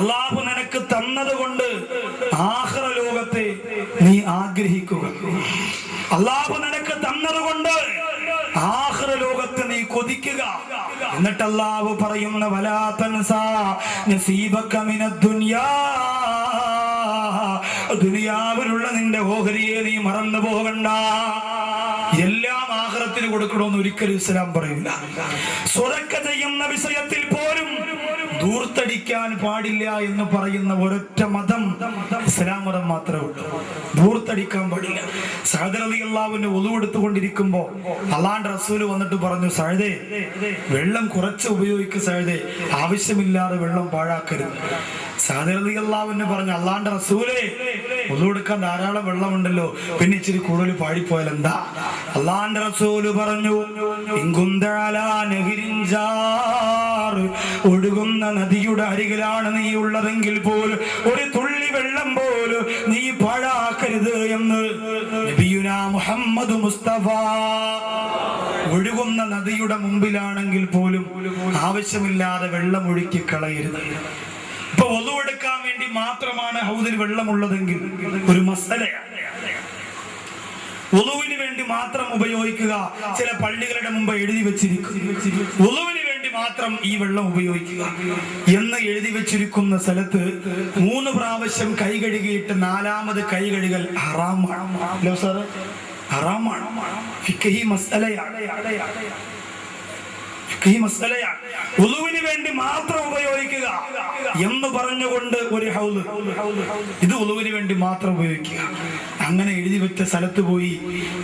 അള്ളാഹു നിനക്ക് തന്നതുകൊണ്ട് ആഹ്റ ലോകത്തെ നീ ആഗ്രഹിക്കുക. അള്ളാഹു നിനക്ക് തന്നതുകൊണ്ട് ആഹ്റ ലോകത്ത് നീ കൊതിക്കുക. എന്നിട്ട് അള്ളാഹു പറയുന്ന ദുനിയാവിലുള്ള നിന്റെ ഓഹരിയെ നീ മറന്നു പോകണ്ട. എല്ലാം ആഹ്റത്തിന് കൊടുക്കണമെന്ന് ഒരിക്കലും ഇസ്ലാം പറയില്ല സ്വതക്ക ചെയ്യുന്ന വിഷയത്തിൽ പോലും ദൂർത്തടിക്കാൻ പാടില്ല എന്ന് പറയുന്ന ഒരൊറ്റ മതം ഇസ്ലാം മതം മാത്രമേ ഉള്ളൂ. ദൂർത്തടിക്കാൻ പാടില്ല. സഹദരതി അള്ളാവിന്റെ ഒതുവെടുത്തുകൊണ്ടിരിക്കുമ്പോ അള്ളാണ്ട് റസൂൽ വന്നിട്ട് പറഞ്ഞു സഹദേ വെള്ളം കുറച്ച് ഉപയോഗിക്കുക സഹദേ. ആവശ്യമില്ലാതെ വെള്ളം പാഴാക്കരുത്. സഹദരതി അള്ളാവിന് പറഞ്ഞു അള്ളാന്റെ റസൂലേ ഒന്നുകൊടുക്കാൻ ധാരാളം വെള്ളമുണ്ടല്ലോ. പിന്നെ ഇച്ചിരി കൂടുതൽ പാടിപ്പോയാൽ എന്താ? അള്ളാന്റെ റസൂൽ പറഞ്ഞു ഒഴുകുന്ന നദിയുടെ അരികിലാണ് നീ ഉള്ളതെങ്കിൽ പോലും ഒരു തുള്ളി വെള്ളം പോലും നീ പാഴാക്കരുത് എന്ന് മുഹമ്മദ് മുസ്തഫ ഒഴുകുന്ന നദിയുടെ മുമ്പിലാണെങ്കിൽ പോലും ആവശ്യമില്ലാതെ വെള്ളം ഒഴുക്കി കളയരുത്. ഇപ്പൊ ഒതുവെടുക്കാൻ വേണ്ടി മാത്രമാണ് ഹൗദിൽ വെള്ളമുള്ളതെങ്കിൽ ഒരു മസലയാണ്. ഒതുവിന് വേണ്ടി മാത്രം ഉപയോഗിക്കുക ചില പള്ളികളുടെ മുമ്പ് എഴുതി വെച്ചിരിക്കും. ഒതുവിന് വേണ്ടി മാത്രം ഈ വെള്ളം ഉപയോഗിക്കുക. എന്ന് എഴുതി വെച്ചിരിക്കുന്ന സ്ഥലത്ത് മൂന്ന് പ്രാവശ്യം കൈ കഴുകിയിട്ട് നാലാമത് കൈ കഴുകൽ ഹറാമാണ്. ഹറാമാണ്. ഉളുവിന് വേണ്ടി മാത്രം ഉപയോഗിക്കുക. എന്ന് പറഞ്ഞുകൊണ്ട് ഒരു ഹൗൽ ഇത് ഉളുവിന് വേണ്ടി മാത്രം ഉപയോഗിക്കുക. അങ്ങനെ എഴുതി വെച്ച സ്ഥലത്ത് പോയി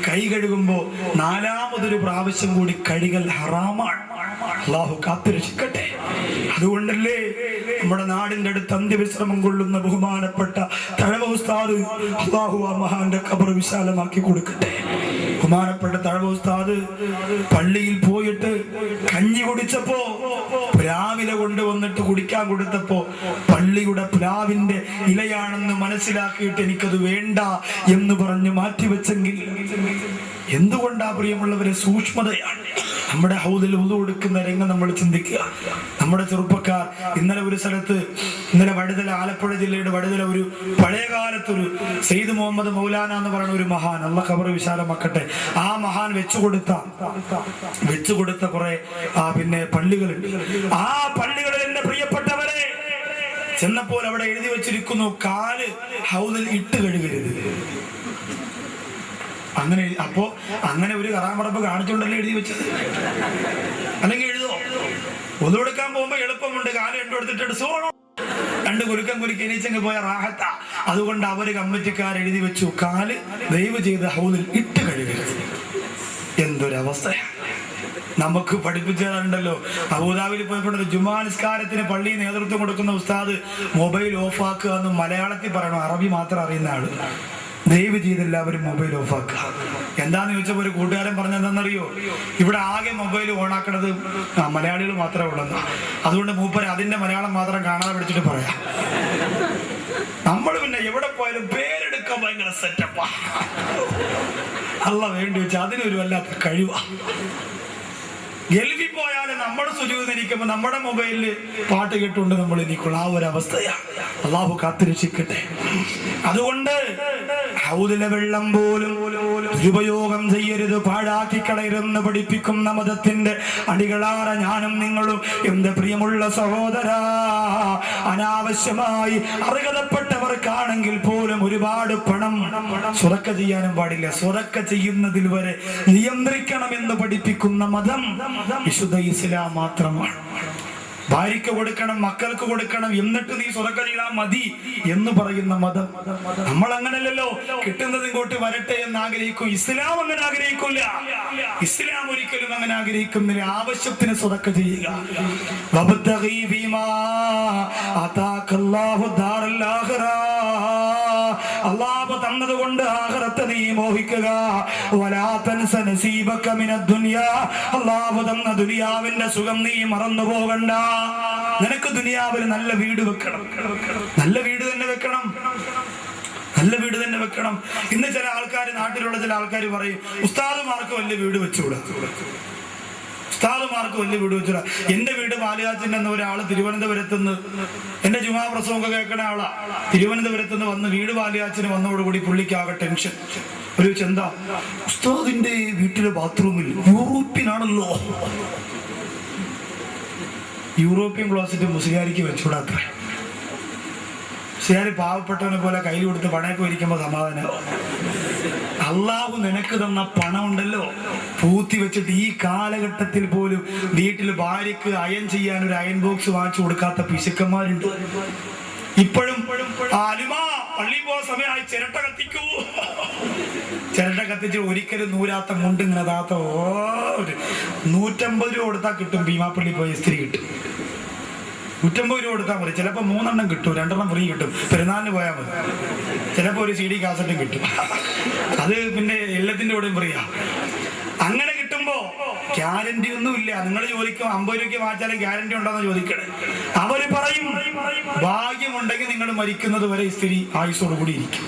കൈ കഴുകുമ്പോ നാലാമതൊരു പ്രാവശ്യം കൂടി കഴുകൽ ഹറാമാണ്. അള്ളാഹു കാത്തുരക്ഷിക്കട്ടെ. അതുകൊണ്ടല്ലേ നമ്മുടെ നാടിന്റെ അടുത്ത് അന്ത്യവിശ്രമം കൊള്ളുന്ന ബഹുമാനപ്പെട്ട തഴവ ഉസ്താദ് അള്ളാഹു ആ മഹാന്റെ കബർ വിശാലമാക്കി കൊടുക്കട്ടെ. ബഹുമാനപ്പെട്ട തഴവ ഉസ്താദ് പള്ളിയിൽ പോയിട്ട് കഞ്ഞി കുടിച്ചപ്പോ പ്ലാവില കൊണ്ടുവന്നിട്ട് കുടിക്കാൻ കൊടുത്തപ്പോ പള്ളിയുടെ പ്ലാവിന്റെ ഇലയാണെന്ന് മനസ്സിലാക്കിയിട്ട് എനിക്കത് വേണ്ട എന്ന് പറഞ്ഞ് മാറ്റിവെച്ചെങ്കിൽ എന്തുകൊണ്ടാ പ്രിയമുള്ളവരെ സൂക്ഷ്മതയാണ്? നമ്മുടെ ഹൗദിൽ ഉതു കൊടുക്കുന്ന രംഗം നമ്മൾ ചിന്തിക്കുക. നമ്മുടെ ചെറുപ്പക്കാർ ഇന്നലെ ഒരു സ്ഥലത്ത് ഇന്നലെ വടുതല ആലപ്പുഴ ജില്ലയുടെ വടുതല ഒരു പഴയകാലത്തൊരു സെയ്ദ് മുഹമ്മദ് മൗലാന എന്ന് പറയുന്ന ഒരു മഹാൻ അള്ള ഖബർ വിശാലമാക്കട്ടെ. ആ മഹാൻ വെച്ചുകൊടുത്ത വെച്ചുകൊടുത്ത വെച്ചു കൊടുത്ത കുറെ ആ പിന്നെ പള്ളികളുണ്ട്. ആ പള്ളികളിൽ എന്റെ പ്രിയപ്പെട്ടവരെ ചെന്നപ്പോൾ അവിടെ എഴുതി വെച്ചിരിക്കുന്നു കാൽ ഹൗദിൽ ഇട്ട് കഴുകരുത്. അങ്ങനെ അപ്പോ അങ്ങനെ ഒരു കറാമടപ്പ് കാണിച്ചുകൊണ്ടല്ലേ എഴുതി വെച്ചത്? അല്ലെങ്കിൽ എഴുതോ? ഒതുകൊടുക്കാൻ പോകുമ്പോ എളുപ്പമുണ്ട്. കാലം രണ്ടു എടുത്തിട്ട് സോണോ രണ്ട് കുരുക്കം കുരുക്കി എണീച്ചെങ്കിൽ പോയ റാഹത്ത. അതുകൊണ്ട് അവർ കമ്മിറ്റിക്കാർ എഴുതി വെച്ചു. കാൽ ദയവ് ചെയ്ത് ഹൗദിൽ ഇട്ട് കഴുകരുത്. എന്തൊരവസ്ഥയാണ്. നമുക്ക് പഠിപ്പിച്ചതുണ്ടല്ലോ അബുദാബിയിൽ പോയപ്പോൾ ഒരു ജുമാ പള്ളി നേതൃത്വം കൊടുക്കുന്ന ഉസ്താദ് മൊബൈൽ ഓഫാക്കുക എന്ന് മലയാളത്തിൽ പറയണം? അറബി മാത്രം അറിയുന്ന ആൾ. ദയവ് ചെയ്ത് എല്ലാവരും മൊബൈൽ ഓഫ് ആക്കുക എന്താന്ന് ചോദിച്ചപ്പോൾ ഒരു കൂട്ടുകാരൻ പറഞ്ഞെന്താണെന്നറിയോ ഇവിടെ ആകെ മൊബൈൽ ഓണാക്കണത് മലയാളികൾ മാത്രമേ ഉള്ളെന്ന് അതുകൊണ്ട് മൂപ്പര് അതിന്റെ മലയാളം മാത്രം കാണാതെ പിടിച്ചിട്ട് പറയാം. നമ്മൾ പിന്നെ എവിടെ പോയാലും പേരെടുക്കാൻ ഭയങ്കര സെറ്റപ്പാ അല്ല വേണ്ടി വെച്ചാൽ അതിനൊരു വല്ലാത്ത കഴിവാ. ഗൾഫിൽ പോയാലും നമ്മൾ സുജൂതിരിക്കുമ്പോൾ നമ്മുടെ മൊബൈലിൽ പാട്ട് കേട്ടുകൊണ്ട് നമ്മൾ എനിക്കുള്ള ആ ഒരു അവസ്ഥയാണ് അള്ളാഹു കാത്തിരക്ഷിക്കട്ടെ. അതുകൊണ്ട് ഹൗദിലെ വെള്ളം പോലും ഉപയോഗം ചെയ്യരുത്. പാഴാക്കി കളയരുന്ന് പഠിപ്പിക്കുന്ന മതത്തിന്റെ അടികളാറ ഞാനും നിങ്ങളും. എന്റെ പ്രിയമുള്ള സഹോദര അനാവശ്യമായി അർഹതപ്പെട്ടവർക്കാണെങ്കിൽ പോലും ഒരുപാട് പണം സുറക്ക ചെയ്യാനും പാടില്ല. സുറക്ക ചെയ്യുന്നതിൽ വരെ നിയന്ത്രിക്കണമെന്ന് പഠിപ്പിക്കുന്ന മതം വിശുദ്ധ ഇസ്ലാം മാത്രമാണ്. ഭാര്യയ്ക്ക് കൊടുക്കണം മക്കൾക്ക് കൊടുക്കണം എന്നിട്ട് നീ സ്വതക്ക ചെയ്താൽ മതി എന്ന് പറയുന്ന മതം. നമ്മൾ അങ്ങനല്ലല്ലോ കിട്ടുന്നത് ഇങ്ങോട്ട് വരട്ടെ എന്ന് ആഗ്രഹിക്കും. ഇസ്ലാം അങ്ങനെ ആഗ്രഹിക്കില്ല ഇസ്ലാം ഒരിക്കലും അങ്ങനെ ആഗ്രഹിക്കുന്നില്ല. ആവശ്യത്തിന് സ്വതക്ക ചെയ്യുക. ആതാക്കല്ലാഹു ദാറൽ ആഖിറ. അള്ളാഹു തന്നത് കൊണ്ട് ആഖിറത്തെ നീ മോഹിക്കുക. അള്ളാഹു തന്ന ദുനിയാവിന്റെ സുഖം നീ മറന്നു പോകണ്ട. നിനക്ക് ദുനിയാവിൽ നല്ല വീട് വെക്കണം. നല്ല വീട് തന്നെ വെക്കണം. നല്ല വീട് തന്നെ വെക്കണം. ഇന്ന് ചില ആൾക്കാർ നാട്ടിലുള്ള ചില ആൾക്കാർ പറയും ഉസ്താദുമാർക്ക് വലിയ വീട് വെച്ചുകൂടാ ഉസ്താദുമാർക്ക് വലിയ വീട് വെച്ചില്ല എന്റെ വീട് പാലുകാച്ചൻ എന്ന ഒരാൾ തിരുവനന്തപുരത്ത് നിന്ന് എന്റെ ജുമാ പ്രസവമൊക്കെ കേൾക്കണ ആളാ. തിരുവനന്തപുരത്ത് നിന്ന് വന്ന് വീട് പാലുകാച്ചിന് വന്നതോടുകൂടി പുള്ളിക്കാകെ ടെൻഷൻ. ഒരു ചെന്ത ഉസ്താദിന്റെ വീട്ടിലെ ബാത്റൂമിൽ യൂറോപ്യനാണല്ലോ. യൂറോപ്യൻ ക്ലോസറ്റ് മുസ്ലിയാരിക്ക് വെച്ചുകൂടാത്ര മുസ്ലിയാരി പാവപ്പെട്ടവനെ പോലെ കയ്യിൽ കൊടുത്ത് പണയൊക്കെ ഇരിക്കുമ്പോ സമാധാനം. അള്ളാഹു നിനക്ക് തന്ന പണം ഉണ്ടല്ലോ. പൂത്തി വെച്ചിട്ട് ഈ കാലഘട്ടത്തിൽ പോലും വീട്ടിൽ ഭാര്യക്ക് അയൺ ചെയ്യാൻ ഒരു അയൺ ബോക്സ് വാങ്ങിച്ചു കൊടുക്കാത്ത പിശുക്കന്മാരുണ്ട്. ഇപ്പോഴും ആ, അലുമാ പള്ളി പോ സമയമായി ചിരട്ട കത്തിക്കൂ. ചിരട്ട കത്തിച്ച് ഒരിക്കലും നൂരാത്ത മുണ്ട് ഇങ്ങനെ താത്ത ഓ നൂറ്റമ്പത് രൂപ കൊടുത്താൽ കിട്ടും ഭീമാപ്പള്ളി പോയി സ്ത്രീ കിട്ടും. നൂറ്റമ്പത് രൂപ കൊടുത്താൽ മതി ചിലപ്പോൾ മൂന്നെണ്ണം കിട്ടും രണ്ടെണ്ണം ഫ്രീ കിട്ടും. പെരുന്നാളിന് പോയാൽ മതി. ചിലപ്പോൾ ഒരു സി ഡി കാസറ്റും കിട്ടും. അത് പിന്നെ എല്ലാത്തിന്റെ കൂടെയും ഫ്രീയാ അങ്ങനെ കിട്ടുമ്പോ ഗ്യാരണ്ടി ഒന്നുമില്ല നിങ്ങൾ ചോദിക്കും അമ്പത് രൂപയ്ക്ക് വാങ്ങിച്ചാലും ഗ്യാരണ്ടി ഉണ്ടോന്ന് ചോദിക്കണേ. അവർ പറയും ഭാഗ്യമുണ്ടെങ്കിൽ നിങ്ങൾ മരിക്കുന്നത് വരെ സ്ത്രീ ആയുസോടുകൂടി ഇരിക്കും.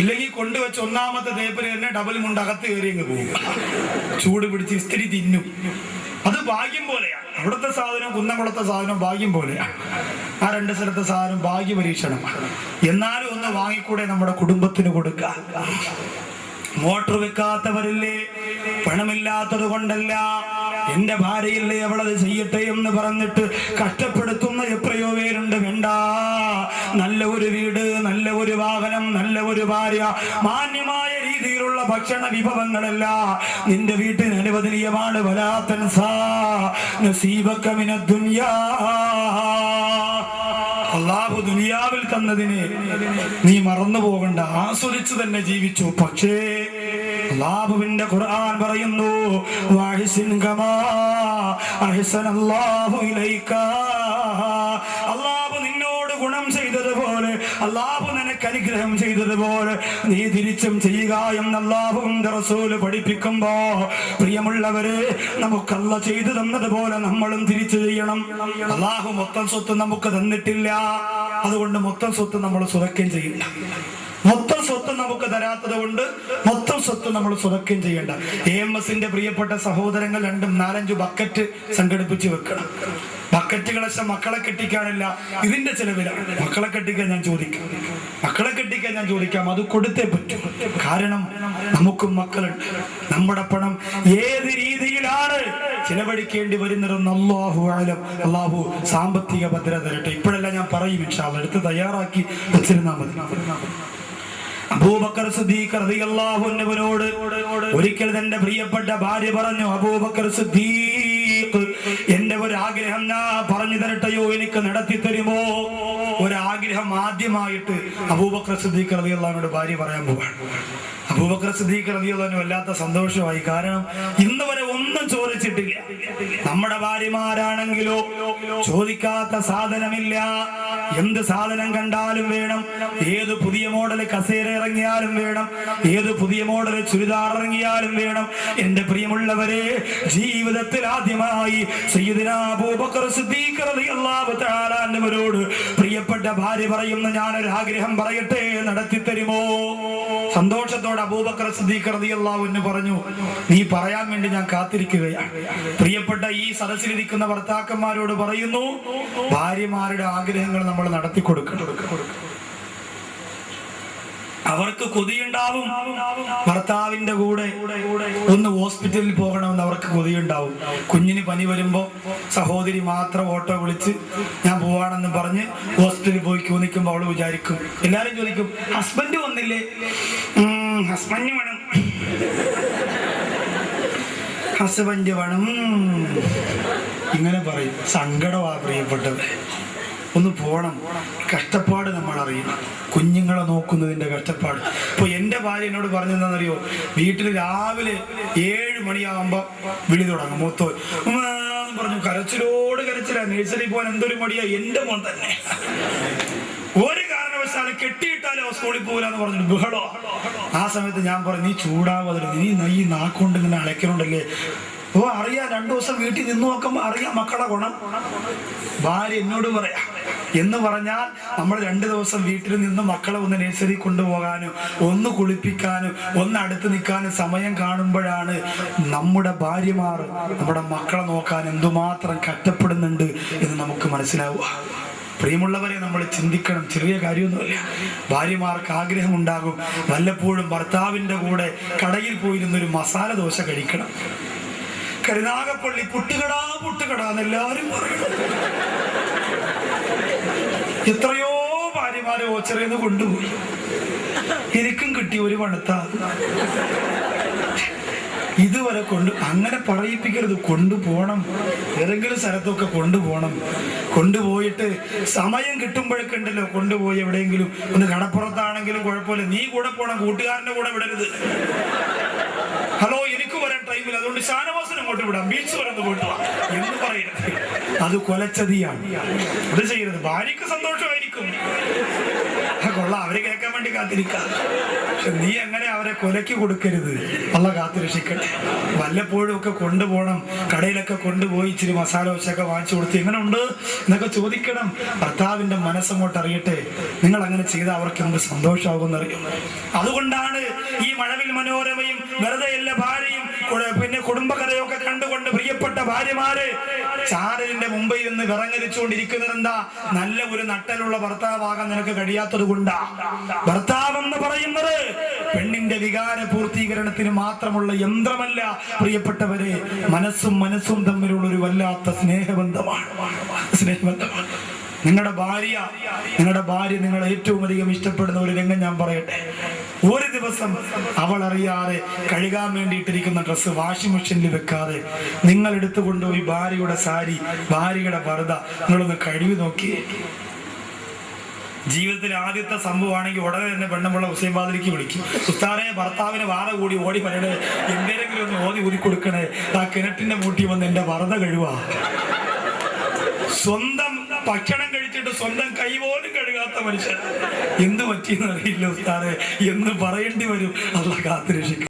ഇല്ലെങ്കിൽ കൊണ്ടുവച്ച് ഒന്നാമത്തെ തേപ്പിൽ തന്നെ ഡബിൾ മുണ്ട് അകത്ത് കയറി അങ്ങ് പോകും. ചൂട് പിടിച്ച് ഇസ്തിരി തിന്നും. അത് ഭാഗ്യം പോലെയാണ്. അവിടുത്തെ സാധനം കുന്നംകുളത്തെ സാധനം ഭാഗ്യം പോലെയാണ്. ആ രണ്ട് സ്ഥലത്തെ സാധനം ഭാഗ്യ പരീക്ഷണം എന്നാലും ഒന്ന് വാങ്ങിക്കൂടെ നമ്മുടെ കുടുംബത്തിന് കൊടുക്കാം മോട്ടർ വെക്കാത്തവരില്ലേ? പണമില്ലാത്തത് കൊണ്ടല്ല. എന്റെ ഭാര്യയില്ലേ അവളത് ചെയ്യട്ടെ എന്ന് പറഞ്ഞിട്ട് കഷ്ടപ്പെടുത്തുന്ന എത്രയോ പേരുണ്ട്. വേണ്ട. നല്ല ഒരു വീട് നല്ല ഒരു വാഹനം നല്ല ഒരു ഭാര്യ. മാന്യമായ ഭക്ഷണ വിഭവങ്ങളല്ല നിന്റെ വീട്ടിന് അനുവദനീയമാണ്. അള്ളാഹു ദുനിയാവിൽ തന്നതിനെ നീ മറന്നു പോകണ്ട. ആസ്വദിച്ചു തന്നെ ജീവിച്ചു. പക്ഷേ അള്ളാഹുവിന്റെ ഖുർആൻ പറയുന്നു വാഹിസിൻ അള്ളാഹു നിന്നോട് ഗുണം ചെയ്തതുപോലെ അള്ളാഹു നിനക്ക് അനുഗ്രഹം ചെയ്തതുപോലെ നീ തിരിച്ചും ചെയ്യുക എന്ന് പഠിപ്പിക്കുമ്പോ പ്രിയമുള്ളവരെ നമുക്കല്ല ചെയ്തു തന്നതുപോലെ നമ്മളും തിരിച്ചു ചെയ്യണം. അള്ളാഹു മൊത്തം സ്വത്ത് നമുക്ക് തന്നിട്ടില്ല. അതുകൊണ്ട് മൊത്തം സ്വത്ത് നമ്മൾ സുതക്കം ചെയ്യില്ല മൊത്തം സ്വത്ത് നമുക്ക് തരാത്തത് കൊണ്ട് മൊത്തം സ്വത്ത് നമ്മൾ സുതക്കം ചെയ്യേണ്ട. എ എം എസിന്റെ പ്രിയപ്പെട്ട സഹോദരങ്ങൾ രണ്ടും നാലഞ്ച് ബക്കറ്റ് സംഘടിപ്പിച്ച് വെക്കണം. ബക്കറ്റ് കളശ മക്കളെ കെട്ടിക്കാനല്ല ഇതിന്റെ ചെലവിലാണ് മക്കളെ കെട്ടിക്കാൻ ഞാൻ ചോദിക്കാം. മക്കളെ കെട്ടിക്കാൻ ഞാൻ ചോദിക്കാം അത് കൊടുത്തേ പറ്റൂ. കാരണം നമുക്കും മക്കളുണ്ട്. നമ്മുടെ പണം ഏത് രീതിയിലാണ് ചിലവഴിക്കേണ്ടി വരുന്നതെന്ന് അള്ളാഹു ആലം അള്ളാഹു സാമ്പത്തിക ഭദ്രത തരട്ടെ. ഇപ്പോഴല്ല ഞാൻ പറയും ഇൻഷാല്ല എടുത്ത് തയ്യാറാക്കി വെച്ചിരുന്നാൽ മതി. അബൂബക്കർ സിദ്ദീഖ് റളിയല്ലാഹു അൻഹുവിനോട് ഒരിക്കൽ തന്റെ പ്രിയപ്പെട്ട ഭാര്യ പറഞ്ഞു അബൂബക്കർ സിദ്ദീഖ് എന്റെ ഒരു ആഗ്രഹം ഞാൻ പറഞ്ഞു തരട്ടെയോ നടത്തി തരുമോ? ഒരാഗ്രഹം ആദ്യമായിട്ട് അബൂബക്ര സിദ്ദീഖ് റളിയല്ലാഹുവിനോട് ഭാര്യ പറയാൻ പോവാണ്. അബൂബക്കർ സിദ്ദീഖ് റളിയല്ലാഹു വല്ലാത്ത സന്തോഷമായി. കാരണം ഇന്ന് വരെ ഒന്നും ചോദിച്ചിട്ടില്ല. നമ്മുടെ ഭാര്യമാരാണെങ്കിലോ ചോദിക്കാത്ത സാധനമില്ല. എന്ത് സാധനം കണ്ടാലും വേണം. ഏത് പുതിയ മോഡൽ കസേര ഇറങ്ങിയാലും വേണം. ഏത് പുതിയ മോഡൽ ചുരിദാർ ഇറങ്ങിയാലും വേണം. എന്റെ പ്രിയമുള്ളവരെ ജീവിതത്തിൽ ആദ്യമായി സയ്യിദുനാ അബൂബക്കർ സിദ്ദീഖ് റളിയല്ലാഹു തആല അൻവരോട് പ്രിയപ്പെട്ട ഭാര്യ പറയുന്ന ഞാനൊരു ആഗ്രഹം പറയട്ടെ നടത്തി തരുമോ? സന്തോഷത്തോടെ അബൂബക്കർ സിദ്ദീഖ് റളിയല്ലാഹു അൻഹു പറഞ്ഞു നീ പറയാൻ വേണ്ടി ഞാൻ കാത്തിരിക്കുകയാണ്. പ്രിയപ്പെട്ട ഈ സദസ്സിലിരിക്കുന്ന ഭർത്താക്കന്മാരോട് പറയുന്നു ഭാര്യമാരുടെ ആഗ്രഹങ്ങൾ നമ്മൾ നടത്തി കൊടുക്കണം അവർക്ക് കൊതിയുണ്ടാവും. ഭർത്താവിന്റെ കൂടെ ഒന്ന് ഹോസ്പിറ്റലിൽ പോകണമെന്ന് അവർക്ക് കൊതിയുണ്ടാവും. കുഞ്ഞിന് പനി വരുമ്പോ സഹോദരി മാത്രം ഓട്ടോ വിളിച്ച് ഞാൻ പോവാണെന്ന് പറഞ്ഞ് ഹോസ്പിറ്റലിൽ പോയി ക്യൂ നിൽക്കുമ്പോൾ അവൾ വിചാരിക്കും. എല്ലാരും ചോദിക്കും ഹസ്ബൻഡ് വന്നില്ലേ? ഹസ്ബൻഡ് വേണം. ഹസ്ബൻഡ് വേണം. ഇങ്ങനെ പറയും. സങ്കടമാ പ്രിയപ്പെട്ടവരെ. ഒന്ന് പോകണം കഷ്ടപ്പാട് നമ്മൾ അറിയും കുഞ്ഞുങ്ങളെ നോക്കുന്നതിന്റെ കഷ്ടപ്പാട്. ഇപ്പൊ എന്റെ ഭാര്യ എന്നോട് പറഞ്ഞെന്താണെന്നറിയോ? വീട്ടിൽ രാവിലെ ഏഴ് മണിയാകുമ്പോ വിളി തുടങ്ങും. മൂത്തോ പറഞ്ഞു കരച്ചിലോട് കരച്ചില. നേഴ്സറി പോകാൻ എന്തൊരു മടിയാ. എന്റെ മോൻ തന്നെ. ഒരു കാരണവശാലും കെട്ടിയിട്ടാലോ സ്കൂളിൽ പോകില്ലെന്ന് പറഞ്ഞിട്ട് ബഹളോ. ആ സമയത്ത് ഞാൻ പറഞ്ഞു നീ ചൂടാവാതിരുന്നു നീ ഈ നാക്കൊണ്ട് ഇങ്ങനെ അലക്കണുണ്ടല്ലേ ഓ അറിയാം. രണ്ടു ദിവസം വീട്ടിൽ നിന്ന് നോക്കുമ്പോ അറിയാം മക്കളെ ഗുണം. ഭാര്യ എന്നോട് പറയാ. എന്ന് പറഞ്ഞാൽ നമ്മൾ രണ്ട് ദിവസം വീട്ടിൽ നിന്ന് മക്കളെ ഒന്ന് നഴ്സറി കൊണ്ടുപോകാനും ഒന്ന് കുളിപ്പിക്കാനും ഒന്ന് അടുത്ത് നിൽക്കാനും സമയം കാണുമ്പോഴാണ് നമ്മുടെ ഭാര്യമാർ നമ്മുടെ മക്കളെ നോക്കാൻ എന്തുമാത്രം കഷ്ടപ്പെടുന്നുണ്ട് എന്ന് നമുക്ക് മനസ്സിലാവുക. പ്രിയമുള്ളവരെ നമ്മൾ ചിന്തിക്കണം. ചെറിയ കാര്യമൊന്നുമില്ല. ഭാര്യമാർക്ക് ആഗ്രഹമുണ്ടാകും. വല്ലപ്പോഴും ഭർത്താവിന്റെ കൂടെ കടയിൽ പോയിരുന്നൊരു മസാല ദോശ കഴിക്കണം. കരുനാഗപ്പള്ളി പുട്ടുകടാ പുട്ടുകടാ എന്ന് എല്ലാവരും പറയണം. എത്രയോ ഭാര്യമാരെ ഓച്ചറേന്ന് കൊണ്ടുപോയി. എനിക്കും കിട്ടി ഒരു പണത്ത ഇതുവരെ കൊണ്ട് അങ്ങനെ പറയിപ്പിക്കരുത്. കൊണ്ടുപോകണം. ഏതെങ്കിലും സ്ഥലത്തൊക്കെ കൊണ്ടുപോകണം. കൊണ്ടുപോയിട്ട് സമയം കിട്ടുമ്പോഴൊക്കെ കൊണ്ടുപോയി എവിടെയെങ്കിലും ഒന്ന് കടപ്പുറത്താണെങ്കിലും കുഴപ്പമില്ല. നീ കൂടെ പോണം. കൂട്ടുകാരന്റെ കൂടെ വിടരുത്. ഹലോ ടൈമിൽ അതുകൊണ്ട് ഷാനവാസൻ ഇങ്ങോട്ട് വിടാം. ബീച്ച് വരെ ഒന്ന് പോയിട്ട് വാ. എന്ന് പറയരുത്. അത് കൊലച്ചതിയാണ്. അത് ചെയ്യരുത്. ഭാര്യക്ക് സന്തോഷമായിരിക്കും. കൊള്ളാം. അവർ കേൾക്കാൻ വേണ്ടി കാത്തിരിക്കാം. പക്ഷെ നീ അങ്ങനെ അവരെ കൊലയ്ക്ക് കൊടുക്കരുത്? അള്ള കാത്തുരക്ഷിക്കട്ടെ. വല്ലപ്പോഴും ഒക്കെ കൊണ്ടുപോകണം. കടയിലൊക്കെ കൊണ്ടുപോയി ഇച്ചിരി മസാല ദോശയൊക്കെ വാങ്ങിച്ചു കൊടുത്ത് എങ്ങനെ ഉണ്ട് എന്നൊക്കെ ചോദിക്കണം. ഭർത്താവിന്റെ മനസ്സങ്ങോട്ട് അറിയട്ടെ. നിങ്ങൾ അങ്ങനെ ചെയ്താൽ അവർക്ക് എന്ത് സന്തോഷമാകുമെന്നറിയും അതുകൊണ്ടാണ് ഈ മഴവിൽ മനോരമയും വെറുതെ എല്ലാ ഭാര്യയും പിന്നെ കുടുംബകഥയൊക്കെ കണ്ടുകൊണ്ട് പ്രിയപ്പെട്ട ഭാര്യമാര് ചാരലിന്റെ മുമ്പിൽ നിന്ന് വിറങ്ങലിച്ചുകൊണ്ടിരിക്കുന്നത് എന്താ നല്ല ഒരു നട്ടലുള്ള ഭർത്താവാകാൻ നിനക്ക് കഴിയാത്തത് കൊണ്ടാ ഭർത്താവ് എന്ന് പറയുന്നത് പെണ്ണിന്റെ വികാര പൂർത്തീകരണത്തിന് മാത്രമുള്ള യന്ത്രമല്ല പ്രിയപ്പെട്ടവരെ. മനസ്സും മനസ്സും തമ്മിലുള്ള ഒരു വല്ലാത്ത സ്നേഹബന്ധമാണ്. സ്നേഹബന്ധമാണ്. നിങ്ങളുടെ ഭാര്യ നിങ്ങളുടെ ഭാര്യ നിങ്ങൾ ഏറ്റവും അധികം ഇഷ്ടപ്പെടുന്ന ഒരു രംഗം ഞാൻ പറയട്ടെ. ഒരു ദിവസം അവൾ അറിയാതെ കഴുകാൻ വേണ്ടിയിട്ടിരിക്കുന്ന ഡ്രസ്സ് വാഷിംഗ് മെഷീനിൽ വെക്കാതെ നിങ്ങൾ എടുത്തു കൊണ്ടുപോയി ഭാര്യയുടെ സാരി ഭാര്യയുടെ പർദ്ദ നിങ്ങളൊന്ന് കഴുകി നോക്കി ജീവിതത്തിൽ ആദ്യത്തെ സംഭവമാണെങ്കിൽ ഉടനെ തന്നെ പെണ്ണുമുള്ള ഹുസൈൻ ബാദിലേക്ക് വിളിക്കും. ഉസ്താനെ ഭർത്താവിന് വാറ കൂടി ഓടി പറയണേ. എന്തെങ്കിലും ഒന്ന് ഓതി ഊതി കൊടുക്കണേ. ആ കിണറ്റിന്റെ മൂട്ടി വന്ന് എന്റെ വറുത കഴുവാ. സ്വന്തം ഭക്ഷണം കഴിച്ചിട്ട് സ്വന്തം കൈ പോലും കഴുകാത്ത മനുഷ്യൻ. എന്ത് പറ്റിയെന്ന് അറിയില്ല ഉസ്താറെ എന്ന് പറയേണ്ടി വരും. അല്ല കാത്തുരക്ഷിക്കും.